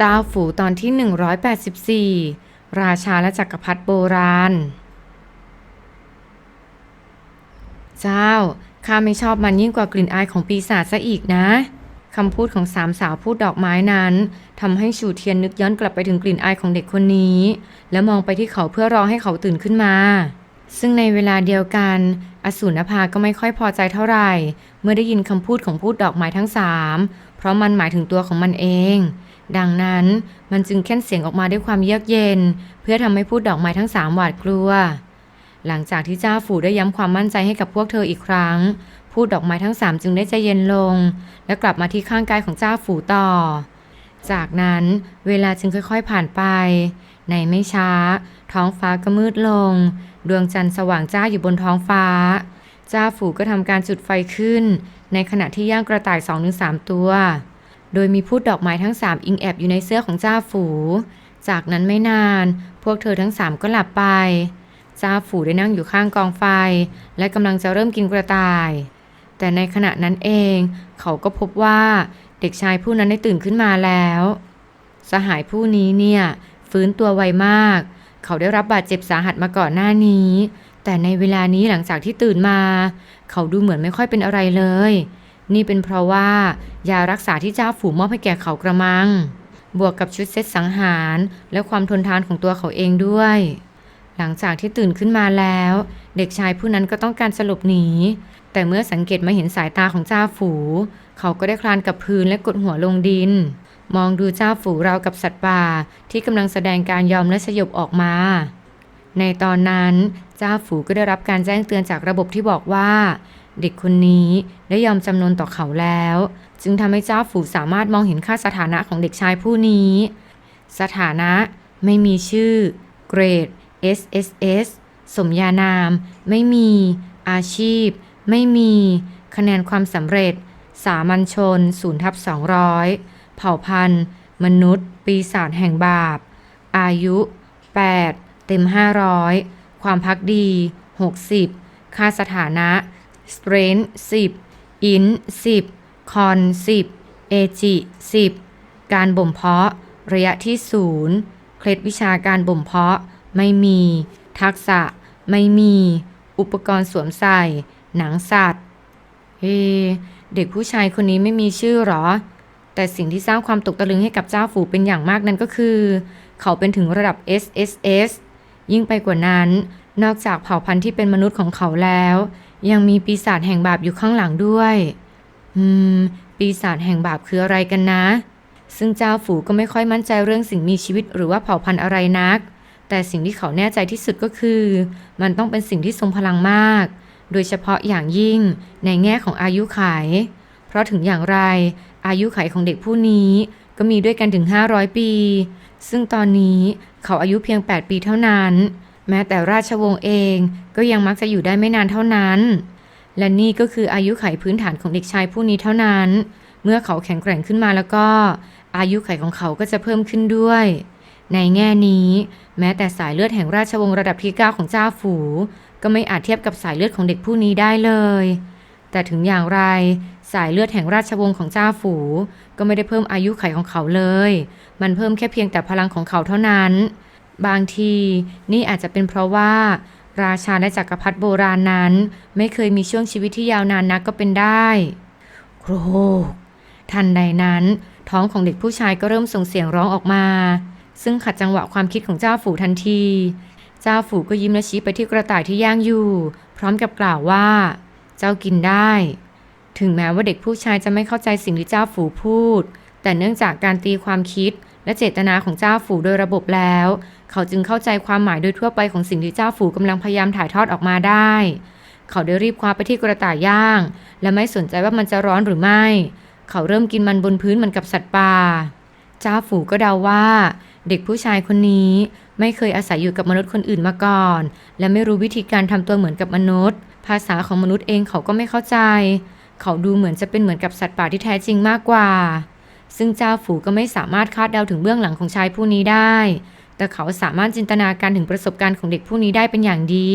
เจ้าฝูตอนที่ 184 ราชาและจักรพรรดิโบราณ เจ้า ข้าไม่ชอบมันยิ่งกว่ากลิ่นอายของปีศาจซะอีกนะคำพูดของสามสาวพูดดอกไม้นั้นทำให้ชูเทียนนึกย้อนกลับไปถึงกลิ่นอายของเด็กคนนี้ และมองไปที่เขาเพื่อรอให้เขาตื่นขึ้นมา ซึ่งในเวลาเดียวกัน อสูรนภาก็ไม่ค่อยพอใจเท่าไหร่ เมื่อได้ยินคำพูดของพูดดอกไม้ทั้งสามเพราะมันหมายถึงตัวของมันเอง ดังนั้นมันจึงแค่นเสียงออกมาด้วยความเยือกเย็น เพื่อทำให้พูดดอกไม้ทั้งสามหวาดกลัว หลังจากที่เจ้าฝูได้ย้ำความมั่นใจให้กับพวกเธออีกครั้ง พูดดอกไม้ทั้งสามจึงได้ใจเย็นลง และกลับมาที่ข้างกายของเจ้าฝูต่อ จากนั้นเวลาจึงค่อยๆผ่านไป ในไม่ช้า ท้องฟ้าก็มืดลง ดวงจันทร์สว่างจ้าอยู่บนท้องฟ้าเจ้าฝูก็ทำการจุดไฟขึ้น ในขณะที่ย่างกระต่าย2องถึงสามตัว โดยมีพูดดอกไม้ทั้งสามอิงแอบอยู่ในเสื้อของเจ้าฝู จากนั้นไม่นาน พวกเธอทั้งสามก็หลับไปเจ้าฝูได้นั่งอยู่ข้างกองไฟ และกำลังจะเริ่มกินกระต่าย แต่ในขณะนั้นเอง เขาก็พบว่าเด็กชายผู้นั้นได้ตื่นขึ้นมาแล้ว สหายผู้นี้เนี่ยฟื้นตัวไวมาก เขาได้รับบาดเจ็บสาหัสมาก่อนหน้านี้ แต่ในเวลานี้หลังจากที่ตื่นมา เขาดูเหมือนไม่ค่อยเป็นอะไรเลย นี่เป็นเพราะว่ายารักษาที่เจ้าฝูมอบให้แก่เขากระมัง บวกกับชุดเซตสังหาร และความทนทานของตัวเขาเองด้วย หลังจากที่ตื่นขึ้นมาแล้ว เด็กชายผู้นั้นก็ต้องการสลบหนี แต่เมื่อสังเกตมาเห็นสายตาของเจ้าฝู เขาก็ได้คลานกับพื้นและกดหัวลงดิน มองดูเจ้าฝูราวกับสัตว์ป่าที่กำลังแสดงการยอมและสยบออกมาในตอนนั้นเจ้าฝูก็ได้รับการแจ้งเตือนจากระบบที่บอกว่า เด็กคนนี้ได้ยอมจำนนต่อเขาแล้ว จึงทำให้เจ้าฝูสามารถมองเห็นค่าสถานะของเด็กชายผู้นี้ สถานะไม่มีชื่อ เกรด SSS สมญานาม ไม่มี อาชีพ ไม่มี คะแนนความสำเร็จ สามัญชน0ทับ200เผ่าพันธุ์ มนุษย์ ปีศาจแห่งบาป อายุ 8 เต็ม 500 ความพักดี 60 ค่าสถานะ strength 10 int 10 con 10 ag 10การบ่มเพาะ ระยะที่0เคล็ดวิชาการบ่มเพาะ ไม่มี ทักษะ ไม่มี อุปกรณ์สวมใส่ หนังสัตว์เฮเด็กผู้ชายคนนี้ไม่มีชื่อหรอ แต่สิ่งที่สร้างความตกตะลึงให้กับเจ้าฝูเป็นอย่างมากนั้นก็คือ เขาเป็นถึงระดับ SSS ยิ่งไปกว่านั้น นอกจากเผ่าพันธุ์ที่เป็นมนุษย์ของเขาแล้ว ยังมีปีศาจแห่งบาปอยู่ข้างหลังด้วย อืม ปีศาจแห่งบาปคืออะไรกันนะ ซึ่งเจ้าฝูก็ไม่ค่อยมั่นใจเรื่องสิ่งมีชีวิตหรือว่าเผ่าพันธุ์อะไรนัก แต่สิ่งที่เขาแน่ใจที่สุดก็คือ มันต้องเป็นสิ่งที่ทรงพลังมาก โดยเฉพาะอย่างยิ่งในแง่ของอายุขัยเพราะถึงอย่างไรอายุขัยของเด็กผู้นี้ก็มีด้วยกันถึง 500 ปี ซึ่งตอนนี้เขาอายุเพียง 8 ปีเท่านั้น แม้แต่ราชวงศ์เองก็ยังมักจะอยู่ได้ไม่นานเท่านั้น และนี่ก็คืออายุไขพื้นฐานของเด็กชายผู้นี้เท่านั้น เมื่อเขาแข็งแกร่งขึ้นมาแล้วก็ อายุไขของเขาก็จะเพิ่มขึ้นด้วย ในแง่นี้ แม้แต่สายเลือดแห่งราชวงศ์ระดับที่9ของเจ้าฝู ก็ไม่อาจเทียบกับสายเลือดของเด็กผู้นี้ได้เลย แต่ถึงอย่างไรสายเลือดแห่งราชวงศ์ของเจ้าฝู ก็ไม่ได้เพิ่มอายุไขของเขาเลย มันเพิ่มแค่เพียงแต่พลังของเขาเท่านั้น บางทีนี่อาจจะเป็นเพราะว่า ราชาและจักรพรรดิโบราณนั้น ไม่เคยมีช่วงชีวิตที่ยาวนานนักก็เป็นได้ โครก ทันใดนั้น ท้องของเด็กผู้ชายก็เริ่มส่งเสียงร้องออกมา ซึ่งขัดจังหวะความคิดของเจ้าฝูทันที เจ้าฝูก็ยิ้มและชี้ไปที่กระต่ายที่ย่างอยู่ พร้อมกับกล่าวว่า เจ้ากินได้ ถึงแม้ว่าเด็กผู้ชายจะไม่เข้าใจสิ่งที่เจ้าฝูพูด แต่เนื่องจากการตีความคิด และเจตนาของเจ้าฝูโดยระบบแล้ว เขาจึงเข้าใจความหมายโดยทั่วไปของสิ่งที่เจ้าฝูกำลังพยายามถ่ายทอดออกมาได้ เขาได้รีบคว้าไปที่กระต่ายย่าง และไม่สนใจว่ามันจะร้อนหรือไม่ เขาเริ่มกินมันบนพื้นเหมือนกับสัตว์ป่า เจ้าฝูก็เดาว่า เด็กผู้ชายคนนี้ไม่เคยอาศัยอยู่กับมนุษย์คนอื่นมาก่อน และไม่รู้วิธีการทำตัวเหมือนกับมนุษย์ ภาษาของมนุษย์เองเขาก็ไม่เข้าใจ เขาดูเหมือนจะเป็นเหมือนกับสัตว์ป่าที่แท้จริงมากกว่า ซึ่งเจ้าฝูก็ไม่สามารถคาดเดาถึงเบื้องหลังของชายผู้นี้ได้ แต่เขาสามารถจินตนาการถึงประสบการณ์ของเด็กผู้นี้ได้เป็นอย่างดี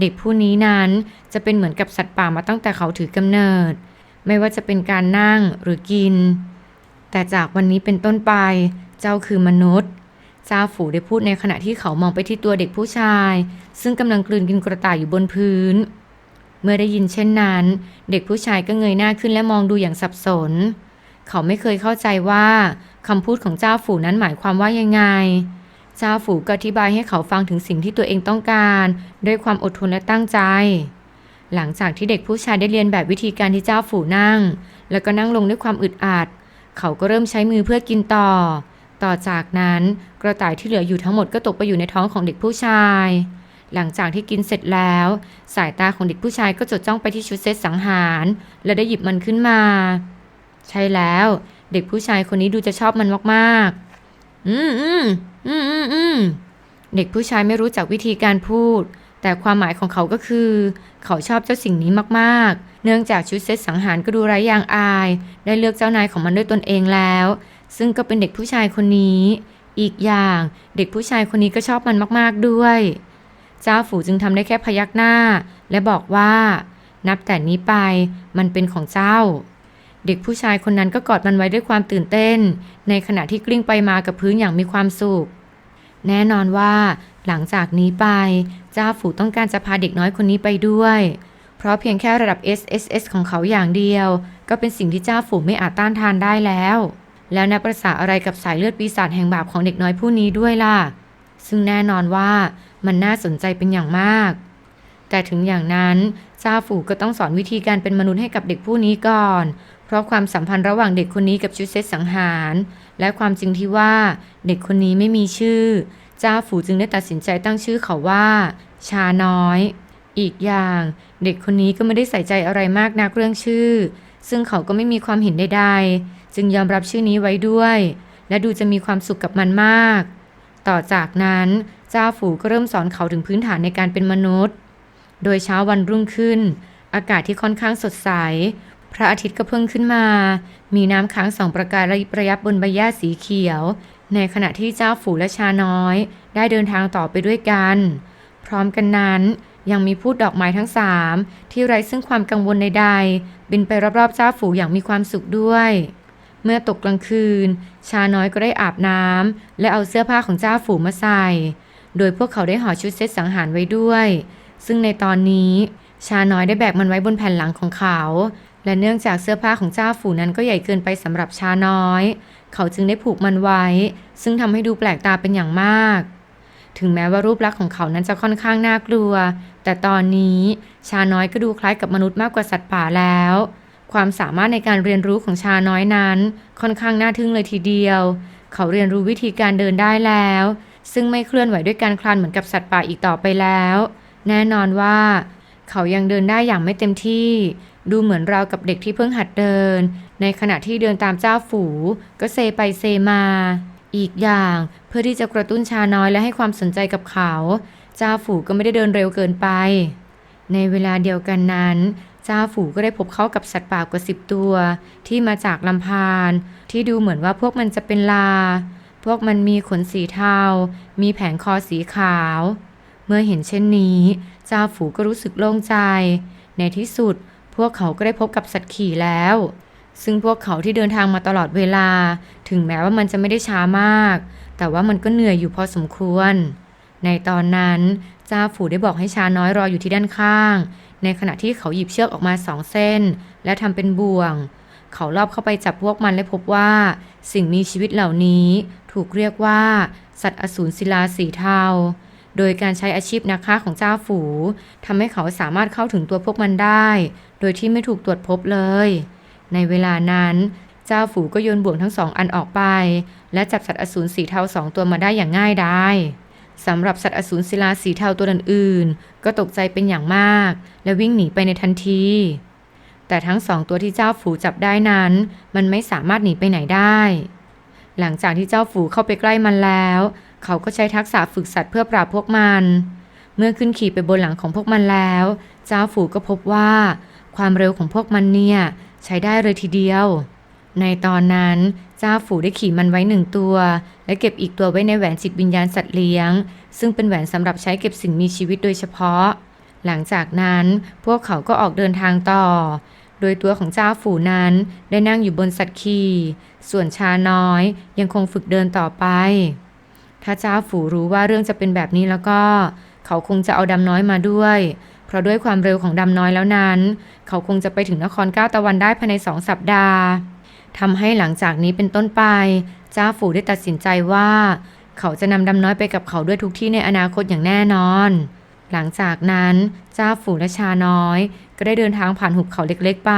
เด็กผู้นี้นั้นจะเป็นเหมือนกับสัตว์ป่ามาตั้งแต่เขาถือกำเนิด ไม่ว่าจะเป็นการนั่งหรือกิน แต่จากวันนี้เป็นต้นไปเจ้าคือมนุษย์เจ้าฝูได้พูดในขณะที่เขามองไปที่ตัวเด็กผู้ชาย ซึ่งกำลังกลืนกินกระต่ายอยู่บนพื้น เมื่อได้ยินเช่นนั้น เด็กผู้ชายก็เงยหน้าขึ้นและมองดูอย่างสับสน เขาไม่เคยเข้าใจว่าคำพูดของเจ้าฝูนั้นหมายความว่ายังไง เจ้าฝูก็อธิบายให้เขาฟังถึงสิ่งที่ตัวเองต้องการ ด้วยความอดทนและตั้งใจ หลังจากที่เด็กผู้ชายได้เรียนแบบวิธีการที่เจ้าฝูนั่ง แล้วก็นั่งลงด้วยความอึดอัด เขาก็เริ่มใช้มือเพื่อกินต่อ ต่อจากนั้นกระต่ายที่เหลืออยู่ทั้งหมดก็ตกไปอยู่ในท้องของเด็กผู้ชาย หลังจากที่กินเสร็จแล้ว สายตาของเด็กผู้ชายก็จดจ้องไปที่ชุดเซตสังหาร และได้หยิบมันขึ้นมา ใช่แล้ว เด็กผู้ชายคนนี้ดูจะชอบมันมากๆ อืมอืมอืมอืมอืมเด็กผู้ชายไม่รู้จักวิธีการพูด แต่ความหมายของเขาก็คือ เขาชอบเจ้าสิ่งนี้มากๆ เนื่องจากชุดเซตสังหารก็ดูไร้ยางอาย ได้เลือกเจ้านายของมันด้วยตนเองแล้ว ซึ่งก็เป็นเด็กผู้ชายคนนี้ อีกอย่างเด็กผู้ชายคนนี้ก็ชอบมันมากๆด้วย เจ้าฝูจึงทำได้แค่พยักหน้า และบอกว่า นับแต่นี้ไปมันเป็นของเจ้า เด็กผู้ชายคนนั้นก็กอดมันไว้ด้วยความตื่นเต้น ในขณะที่กลิ้งไปมากับพื้นอย่างมีความสุข แน่นอนว่าหลังจากนี้ไปเจ้าฝูต้องการจะพาเด็กน้อยคนนี้ไปด้วย เพราะเพียงแค่ระดับ SSS ของเขาอย่างเดียว ก็เป็นสิ่งที่เจ้าฝูไม่อาจต้านทานได้แล้ว แล้วนับประษาอะไรกับสายเลือดปีศาจแห่งบาปของเด็กน้อยผู้นี้ด้วยล่ะ ซึ่งแน่นอนว่ามันน่าสนใจเป็นอย่างมาก แต่ถึงอย่างนั้นเจ้าฝูก็ต้องสอนวิธีการเป็นมนุษย์ให้กับเด็กผู้นี้ก่อน ราะความสัมพันธ์ระหว่างเด็กคนนี้กับชุดเซตสังหาร และความจริงที่ว่าเด็กคนนี้ไม่มีชื่อ เจ้าฝูจึงได้ตัดสินใจตั้งชื่อเขาว่า ชาน้อย อีกอย่างเด็กคนนี้ก็ไม่ได้ใส่ใจอะไรมากนักเรื่องชื่อ ซึ่งเขาก็ไม่มีความเห็นใดๆ จึงยอมรับชื่อนี้ไว้ด้วย และดูจะมีความสุขกับมันมาก ต่อจากนั้นเจ้าฝูก็เริ่มสอนเขาถึงพื้นฐานในการเป็นมนุษย์ โดยเช้าวันรุ่งขึ้น อากาศที่ค่อนข้างสดใส พระอาทิตย์ก็เพิ่งขึ้นมา มีน้ำค้างสองประกายระยิบระยับบนใบหญ้าสีเขียว ในขณะที่เจ้าฝูและชาน้อย ได้เดินทางต่อไปด้วยกัน พร้อมกันนั้นยังมีพูดดอกไม้ทั้งสามที่ไร้ซึ่งความกังวลใดๆ บินไปรอบๆเจ้าฝูอย่างมีความสุขด้วย เมื่อตกกลางคืน ชาน้อยก็ได้อาบน้ำและเอาเสื้อผ้าของเจ้าฝูมาใส่ โดยพวกเขาได้ห่อชุดเซตสังหารไว้ด้วย ซึ่งในตอนนี้ชาน้อยได้แบกมันไว้บนแผ่นหลังของเขา และเนื่องจากเสื้อผ้าของเจ้าฝูนั้นก็ใหญ่เกินไปสำหรับชาน้อย เขาจึงได้ผูกมันไว้ ซึ่งทำให้ดูแปลกตาเป็นอย่างมาก ถึงแม้ว่ารูปลักษณ์ของเขานั้นจะค่อนข้างน่ากลัว แต่ตอนนี้ชาน้อยก็ดูคล้ายกับมนุษย์มากกว่าสัตว์ป่าแล้ว ความสามารถในการเรียนรู้ของชาน้อยนั้น ค่อนข้างน่าทึ่งเลยทีเดียว เขาเรียนรู้วิธีการเดินได้แล้ว ซึ่งไม่เคลื่อนไหวด้วยการคลานเหมือนกับสัตว์ป่าอีกต่อไปแล้ว แน่นอนว่า เขายังเดินได้อย่างไม่เต็มที่ ดูเหมือนเรากับเด็กที่เพิ่งหัดเดิน ในขณะที่เดินตามเจ้าฝูก็เซไปเซมา อีกอย่างเพื่อที่จะกระตุ้นชาน้อยและให้ความสนใจกับเขา เจ้าฝูก็ไม่ได้เดินเร็วเกินไป ในเวลาเดียวกันนั้น เจ้าฝูก็ได้พบเข้ากับสัตว์ป่ากว่าสิบตัว ที่มาจากลำพานที่ดูเหมือนว่าพวกมันจะเป็นลา พวกมันมีขนสีเทา มีแผงคอสีขาว เมื่อเห็นเช่นนี้ เจ้าฝูก็รู้สึกโล่งใจ ในที่สุด พวกเขาก็ได้พบกับสัตว์ขี่แล้ว ซึ่งพวกเขาที่เดินทางมาตลอดเวลา ถึงแม้ว่ามันจะไม่ได้ช้ามาก แต่ว่ามันก็เหนื่อยอยู่พอสมควร ในตอนนั้นจ้าฝูได้บอกให้ชาน้อยรออยู่ที่ด้านข้าง ในขณะที่เขาหยิบเชือกออกมาสองเส้น และทำเป็นบ่วง เขาลอบเข้าไปจับพวกมันและพบว่า สิ่งมีชีวิตเหล่านี้ถูกเรียกว่า สัตว์อสูรศิลาสีเทา โดยการใช้อาชีพนักฆ่าของเจ้าฝูทำให้เขาสามารถเข้าถึงตัวพวกมันได้ โดยที่ไม่ถูกตรวจพบเลย ในเวลานั้น เจ้าฝูก็โยนบ่วงทั้งสองอันออกไป และจับสัตว์อสูรสีเทาสองตัวมาได้อย่างง่ายดายสำหรับสัตว์อสูรศิลาสีเทาตัวอื่นๆ ก็ตกใจเป็นอย่างมาก และวิ่งหนีไปในทันที แต่ทั้งสองตัวที่เจ้าฝูจับได้นั้น มันไม่สามารถหนีไปไหนได้ หลังจากที่เจ้าฝูเข้าไปใกล้มันแล้ว เขาก็ใช้ทักษะฝึกสัตว์เพื่อปราบพวกมัน เมื่อขึ้นขี่ไปบนหลังของพวกมันแล้ว เจ้าฝูก็พบว่า ความเร็วของพวกมันเนี่ยใช้ได้เลยทีเดียว ในตอนนั้นเจ้าฝูได้ขี่มันไว้หนึ่งตัว และเก็บอีกตัวไว้ในแหวนจิตวิญญาณสัตว์เลี้ยง ซึ่งเป็นแหวนสำหรับใช้เก็บสิ่งมีชีวิตโดยเฉพาะ หลังจากนั้นพวกเขาก็ออกเดินทางต่อโดยตัวของเจ้าฝูนั้นได้นั่งอยู่บนสัตว์ขี่ ส่วนชาน้อยยังคงฝึกเดินต่อไป ถ้าเจ้าฝูรู้ว่าเรื่องจะเป็นแบบนี้แล้วก็ เขาคงจะเอาดำน้อยมาด้วย เพราะด้วยความเร็วของดำน้อยแล้วนั้น เขาคงจะไปถึงนครก้าวตะวันได้ภายในสองสัปดาห์ทำให้หลังจากนี้เป็นต้นไปเจ้าฝูได้ตัดสินใจว่า เขาจะนำดำน้อยไปกับเขาด้วยทุกที่ในอนาคตอย่างแน่นอน หลังจากนั้นเจ้าฝูและชาน้อย ก็ได้เดินทางผ่านหุบเขาเล็กๆไป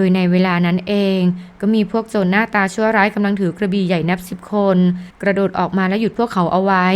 โดยในเวลานั้นเอง ก็มีพวกโจรหน้าตาชั่วร้ายกำลังถือกระบี่ใหญ่นับสิบคน กระโดดออกมาและหยุดพวกเขาเอาไว้